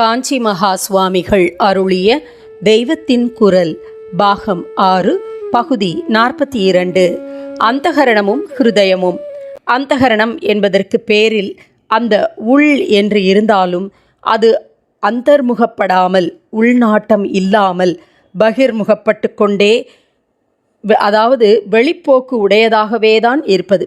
காஞ்சி மகா சுவாமிகள் அருளிய தெய்வத்தின் குரல் பாகம் ஆறு பகுதி நாற்பத்தி இரண்டு அந்தகரணமும் ஹிருதயமும். அந்தகரணம் என்பதற்கு பேரில் அந்த உள் என்று இருந்தாலும் அது அந்தர்முகப்படாமல் உள்நாட்டம் இல்லாமல் பகிர்முகப்பட்டு கொண்டே அதாவது வெளிப்போக்கு உடையதாகவே தான் இருப்பது.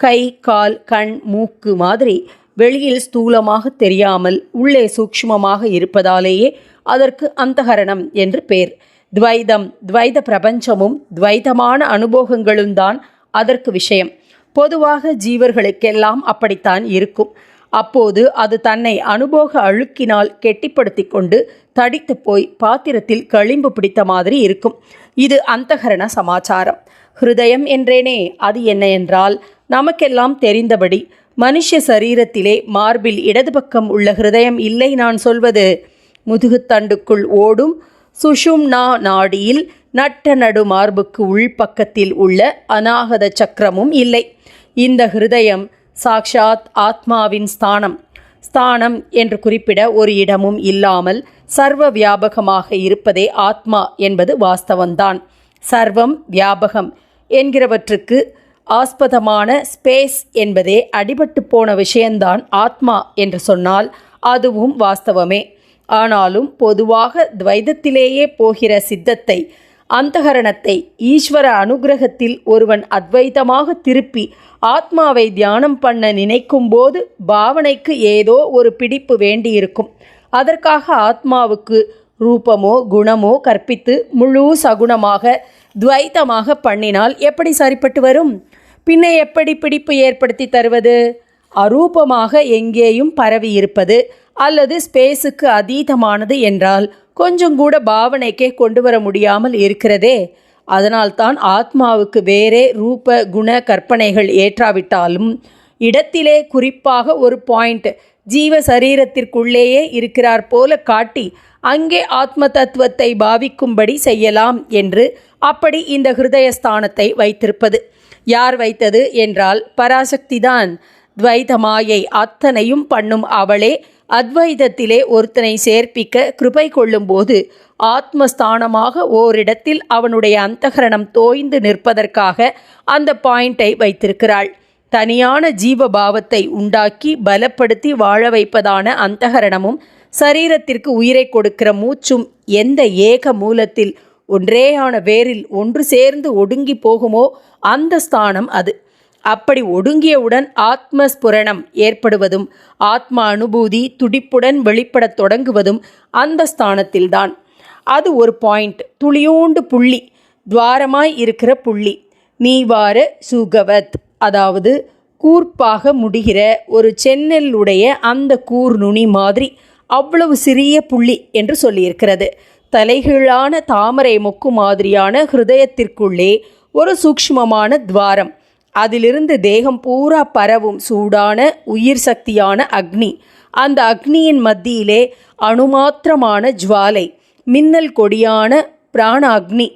கை கால் கண் மூக்கு மாதிரி வெளியில் ஸ்தூலமாக தெரியாமல் உள்ளே சூக்ஷ்மமாக இருப்பதாலேயே அதற்கு அந்தகரணம் என்று பேர். துவைதம் துவைத பிரபஞ்சமும் துவைதமான அனுபவங்களும் தான் அதற்கு விஷயம். பொதுவாக ஜீவர்களுக்கெல்லாம் அப்படித்தான் இருக்கும். அப்போது அது தன்னை அனுபோக அழுக்கினால் கெட்டிப்படுத்தி கொண்டு தடித்து போய் பாத்திரத்தில் களிம்பு பிடித்த மாதிரி இருக்கும். இது அந்தகரண சமாச்சாரம். ஹிருதயம் என்றேனே அது என்ன என்றால் நமக்கெல்லாம் தெரிந்தபடி மனுஷ சரீரத்திலே மார்பில் இடது பக்கம் உள்ள ஹிருதயம் இல்லை நான் சொல்வது. முதுகுத்தண்டுக்குள் ஓடும் சுஷும்னா நாடியில் நட்ட நடு மார்புக்கு உள்பக்கத்தில் உள்ள அநாகத சக்கரமும் இல்லை. இந்த ஹிருதயம் சாக்ஷாத் ஆத்மாவின் ஸ்தானம். ஸ்தானம் என்று குறிப்பிட ஒரு இடமும் இல்லாமல் சர்வ வியாபகமாக இருப்பதே ஆத்மா என்பது வாஸ்தவம்தான். சர்வம் வியாபகம் என்கிறவற்றுக்கு ஆஸ்பதமான ஸ்பேஸ் என்பதே அடிபட்டு போன விஷயந்தான் ஆத்மா என்று சொன்னால் அதுவும் வாஸ்தவமே. ஆனாலும் பொதுவாக துவைதத்திலேயே போகிற சித்தத்தை அந்தகரணத்தை ஈஸ்வர அனுக்கிரகத்தில் ஒருவன் அத்வைதமாக திருப்பி ஆத்மாவை தியானம் பண்ண நினைக்கும்போது பாவனைக்கு ஏதோ ஒரு பிடிப்பு வேண்டியிருக்கும். அதற்காக ஆத்மாவுக்கு ரூபமோ குணமோ கற்பித்து முழு சகுணமாக துவைத்தமாக பண்ணினால் எப்படி சரிப்பட்டு வரும்? பின்ன எப்படி பிடிப்பு ஏற்படுத்தி தருவது? அரூபமாக எங்கேயும் பரவி இருப்பது அல்லது ஸ்பேஸுக்கு அதீதமானது என்றால் கொஞ்சம் கூட பாவனைக்கே கொண்டு வர முடியாமல் இருக்கிறதே. அதனால்தான் ஆத்மாவுக்கு வேறே ரூப குண கற்பனைகள் ஏற்றாவிட்டாலும் இடத்திலே குறிப்பாக ஒரு பாயிண்ட் ஜீவ சரீரத்திற்குள்ளேயே இருக்கிறார் போல காட்டி அங்கே ஆத்ம தத்துவத்தை பாவிக்கும்படி செய்யலாம் என்று அப்படி இந்த ஹிருதயஸ்தானத்தை வைத்திருப்பது. யார் வைத்தது என்றால் பராசக்திதான். துவைத மாயை அத்தனையும் பண்ணும் அவளே அத்வைதத்திலே ஒருத்தனை சேர்ப்பிக்க கிருபை கொள்ளும்போது ஆத்மஸ்தானமாக ஓரிடத்தில் அவனுடைய அந்தகரணம் தோய்ந்து நிற்பதற்காக அந்த பாயிண்டை வைத்திருக்கிறாள். தனியான ஜீவபாவத்தை உண்டாக்கி பலப்படுத்தி வாழ வைப்பதான அந்தகரணமும் சரீரத்திற்கு உயிரை கொடுக்கிற மூச்சும் எந்த ஏக மூலத்தில் ஒன்றேயான வேரில் ஒன்று சேர்ந்து ஒடுங்கி போகுமோ அந்த ஸ்தானம் அது. அப்படி ஒடுங்கியவுடன் ஆத்மஸ்புரணம் ஏற்படுவதும் ஆத்ம அனுபூதி துடிப்புடன் வெளிப்படத் தொடங்குவதும் அந்த ஸ்தானத்தில்தான். அது ஒரு பாயிண்ட் துளியோண்டு புள்ளி துவாரமாய் இருக்கிற புள்ளி. நீவார சுகவத் அதாவது கூர்ப்பாக முடிகிற ஒரு சென்னலுடைய அந்த கூர் நுனி மாதிரி அவ்வளவு சிறிய புள்ளி என்று சொல்லியிருக்கிறது. தலைகீழான தாமரை மொக்கு மாதிரியான ஹிருதயத்திற்குள்ளே ஒரு சூக்ஷ்மமான துவாரம். அதிலிருந்து தேகம் பூரா பரவும் சூடான உயிர் சக்தியான அக்னி. அந்த அக்னியின் மத்தியிலே அணுமாத்திரமான ஜுவாலை மின்னல் கொடியான பிராண அக்னி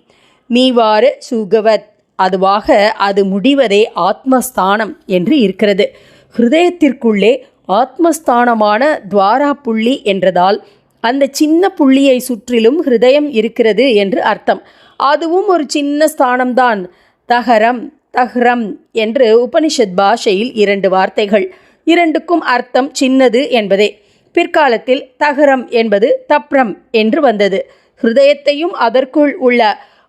நீவாறு சுகவத். அதுவாக அது முடிவதே ஆத்மஸ்தானம் என்று இருக்கிறது. ஹிருதயத்திற்குள்ளே ஆத்மஸ்தானமான துவாரா புள்ளி என்றதால் அந்த சின்ன புள்ளியை சுற்றிலும் ஹிருதயம் இருக்கிறது என்று அர்த்தம். அதுவும் ஒரு சின்ன ஸ்தானம்தான். தஹரம் தஹ்ரம் என்று உபனிஷத் பாஷையில் இரண்டு வார்த்தைகள். இரண்டுக்கும் அர்த்தம் சின்னது என்பதே. பிற்காலத்தில் தஹரம் என்பது தப்ரம் என்று வந்தது. ஹிருதயத்தையும் அதற்குள் உள்ள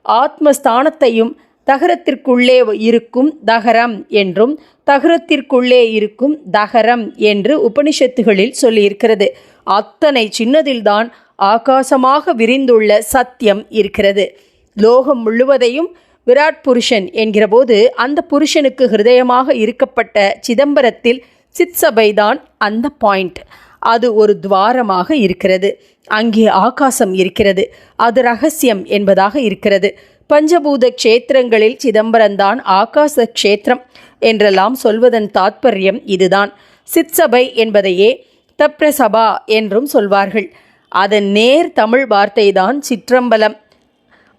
ஆத்மஸ்தானத்தையும் தகரத்திற்குள்ளே இருக்கும் தகரம் என்றும் தகரத்திற்குள்ளே இருக்கும் தகரம் என்று உபனிஷத்துகளில் சொல்லியிருக்கிறது. அத்தனை சின்னதில்தான் ஆகாசமாக விரிந்துள்ள சத்தியம் இருக்கிறது. லோகம் முழுவதையும் விராட் புருஷன் என்கிறபோது அந்த புருஷனுக்கு ஹிருதயமாக இருக்கப்பட்ட சிதம்பரத்தில் சித்சபைதான் அந்த பாயிண்ட். அது ஒரு துவாரமாக இருக்கிறது. அங்கே ஆகாசம் இருக்கிறது. அது ரகசியம் என்பதாக இருக்கிறது. பஞ்சபூத க்ஷேத்திரங்களில் சிதம்பரம்தான் ஆகாச க்ஷேத்திரம் என்றெல்லாம் சொல்வதன் தாத்பரியம் இதுதான். சித்சபை என்பதையே தப்ரசபா என்றும் சொல்வார்கள். அதன் நேர் தமிழ் வார்த்தைதான் சிற்றம்பலம்.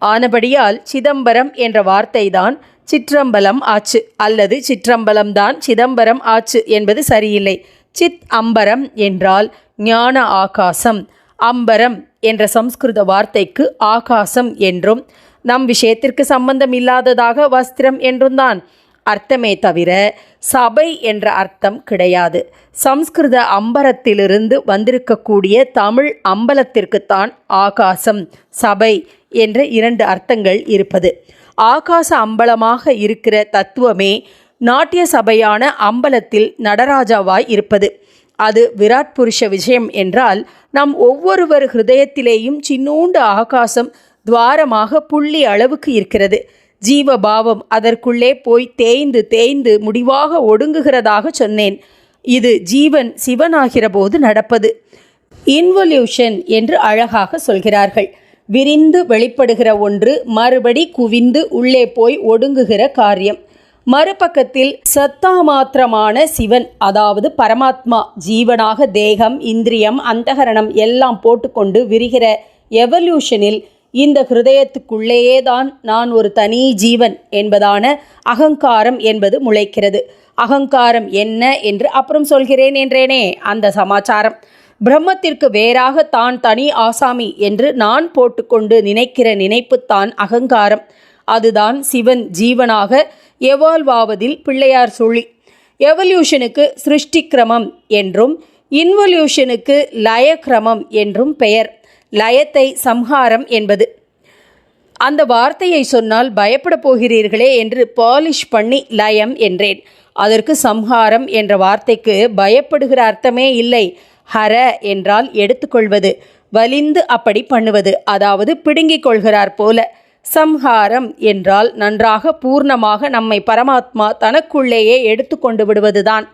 ஆனபடியால் சிதம்பரம் என்ற வார்த்தைதான் சிற்றம்பலம் ஆச்சு. அல்லது சிற்றம்பலம்தான் சிதம்பரம் ஆச்சு என்பது சரியில்லை. சித் அம்பரம் என்றால் ஞான ஆகாசம். அம்பரம் என்ற சம்ஸ்கிருத வார்த்தைக்கு ஆகாசம் என்றும் நம் விஷயத்திற்கு சம்பந்தம் இல்லாததாக வஸ்திரம் என்றும் தான் அர்த்தமே தவிர சபை என்ற அர்த்தம் கிடையாது. சம்ஸ்கிருத அம்பரத்திலிருந்து வந்திருக்கக்கூடிய தமிழ் அம்பலத்திற்குத்தான் ஆகாசம் சபை என்ற இரண்டு அர்த்தங்கள் இருப்பது. ஆகாச அம்பலமாக இருக்கிற தத்துவமே நாட்டிய சபையான அம்பலத்தில் நடராஜாவாய் இருப்பது. அது விராட் புருஷ விஷயம் என்றால் நம் ஒவ்வொருவர் ஹிருதயத்திலேயும் சின்னூண்டு ஆகாசம் துவாரமாக புள்ளி அளவுக்கு இருக்கிறது. ஜீவபாவம் அதற்குள்ளே போய் தேய்ந்து தேய்ந்து முடிவாக ஒடுங்குகிறதாக சொன்னேன். இது ஜீவன் சிவனாகிற போது நடப்பது. இன்வல்யூஷன் என்று அழகாக சொல்கிறார்கள். விரிந்து வெளிப்படுகிற ஒன்று மறுபடி குவிந்து உள்ளே போய் ஒடுங்குகிற காரியம். மறுபக்கத்தில் சத்தா மாத்திரமான சிவன் அதாவது பரமாத்மா ஜீவனாக தேகம் இந்திரியம் அந்தகரணம் எல்லாம் போட்டுக்கொண்டு விரிகிற எவல்யூஷனில் இந்த ஹிருதயத்துக்குள்ளேயே தான் நான் ஒரு தனி ஜீவன் என்பதான அகங்காரம் என்பது முளைக்கிறது. அகங்காரம் என்ன என்று அப்புறம் சொல்கிறேன் என்றேனே அந்த சமாச்சாரம். பிரம்மத்திற்கு வேறாக தான் தனி ஆசாமி என்று நான் போட்டுக்கொண்டு நினைக்கிற நினைப்புத்தான் அகங்காரம். அதுதான் சிவன் ஜீவனாக எவால்வ் ஆவதில் பிள்ளையார் சொல்லி எவல்யூஷனுக்கு சிருஷ்டி கிரமம் என்றும் இன்வல்யூஷனுக்கு லயக்கிரமம் என்றும் பெயர். லயத்தை சம்ஹாரம் என்பது. அந்த வார்த்தையை சொன்னால் பயப்பட போகிறீர்களே என்று பாலிஷ் பண்ணி லயம் என்றேன். அதற்கு சம்ஹாரம் என்ற வார்த்தைக்கு பயப்படுகிற அர்த்தமே இல்லை. ஹர என்றால் எடுத்துக்கொள்வது வலிந்து அப்படி பண்ணுவது அதாவது பிடுங்கிக் கொள்கிறார் போல. சம்ஹாரம் என்றால் நன்றாக பூர்ணமாக நம்மை பரமாத்மா தனக்குள்ளேயே எடுத்துக்கொண்டு விடுவதுதான்.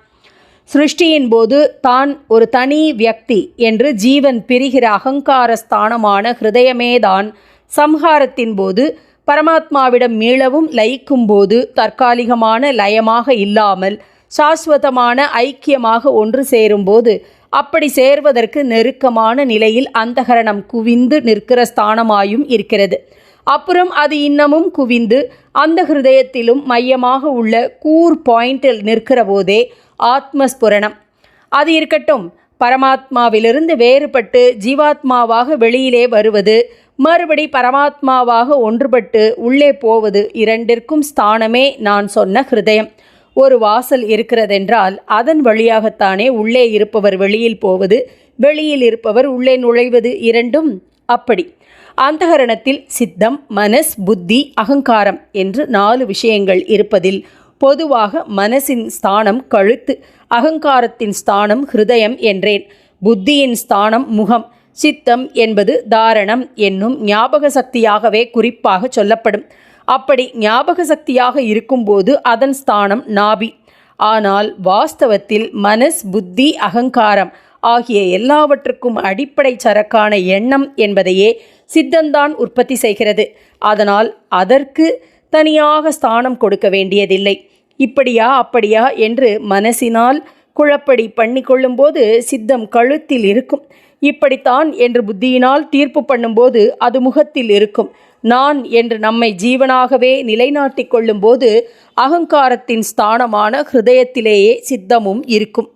சிருஷ்டியின் போது தான் ஒரு தனி வியக்தி என்று ஜீவன் பிரிகிற அகங்கார ஸ்தானமான ஹிருதயமேதான் சம்ஹாரத்தின் போது பரமாத்மாவிடம் மீளவும் லயிக்கும் போது தற்காலிகமான லயமாக இல்லாமல் சாஸ்வதமான ஐக்கியமாக ஒன்று சேரும்போது அப்படி சேர்வதற்கு நெருக்கமான நிலையில் அந்தகரணம் குவிந்து நிற்கிற ஸ்தானமாயும் இருக்கிறது. அப்புறம் அது இன்னமும் குவிந்து அந்த ஹிருதயத்திலும் மையமாக உள்ள கூர் பாயிண்டில் நிற்கிற போதே ஆத்மஸ்புரணம். அது இருக்கட்டும் பரமாத்மாவிலிருந்து வேறுபட்டு ஜீவாத்மாவாக வெளியிலே வருவது மறுபடி பரமாத்மாவாக ஒன்றுபட்டு உள்ளே போவது இரண்டிற்கும் ஸ்தானமே நான் சொன்ன ஹிருதயம். ஒரு வாசல் இருக்கிறதென்றால் அதன் வழியாகத்தானே உள்ளே இருப்பவர் வெளியில் போவது வெளியில் இருப்பவர் உள்ளே நுழைவது இரண்டும் அப்படி. அந்தகரணத்தில் சித்தம் மனஸ் புத்தி அகங்காரம் என்று நாலு விஷயங்கள் இருப்பதில் பொதுவாக மனசின் ஸ்தானம் கழுத்து அகங்காரத்தின் ஸ்தானம் ஹிருதயம் என்றேன். புத்தியின் ஸ்தானம் முகம் சித்தம் என்பது தாரணம் என்னும் ஞாபக சக்தியாகவே குறிப்பாக சொல்லப்படும். அப்படி ஞாபக சக்தியாக இருக்கும்போது அதன் ஸ்தானம் நாபி. ஆனால் வாஸ்தவத்தில் மனஸ் புத்தி அகங்காரம் ஆகிய எல்லாவற்றுக்கும் அடிப்படை சரக்கான எண்ணம் என்பதையே சித்தந்தான் உற்பத்தி செய்கிறது. அதனால் அதற்கு தனியாக ஸ்தானம் கொடுக்க வேண்டியதில்லை. இப்படியா அப்படியா என்று மனசினால் குழப்படி பண்ணி கொள்ளும்போது சித்தம் கழுத்தில் இருக்கும். இப்படித்தான் என்று புத்தியினால் தீர்ப்பு பண்ணும்போது அது முகத்தில் இருக்கும். நான் என்று நம்மை ஜீவனாகவே நிலைநாட்டிக் கொள்ளும்போது அகங்காரத்தின் ஸ்தானமான ஹிருதயத்திலேயே சித்தமும் இருக்கும்.